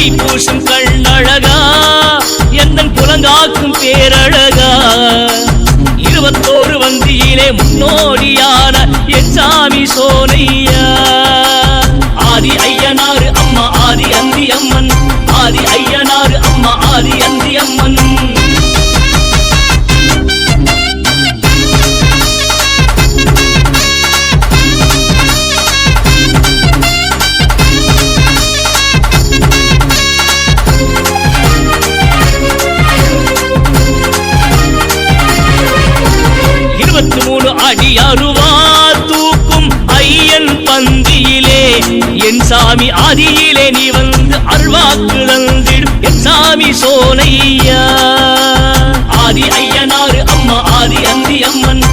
தைப்பூசம் கண்ணழகா எந்த புலங்காக்கும் பேரழகா? இருபத்தோரு வந்தியிலே முன்னோடியான என் சாமி சோனையா. ஆதி ஐயனாறு அம்மா ஆதி அந்தி அம்மன் அடி அருவா தூக்கும் ஐயன் பந்தியிலே என் சாமி ஆதியிலே நீ வந்து அருள்வாக்கு தந்திடும் என் சாமி சோனையா. ஆதி ஐயனாறு அம்மா ஆதி அந்தி அம்மன்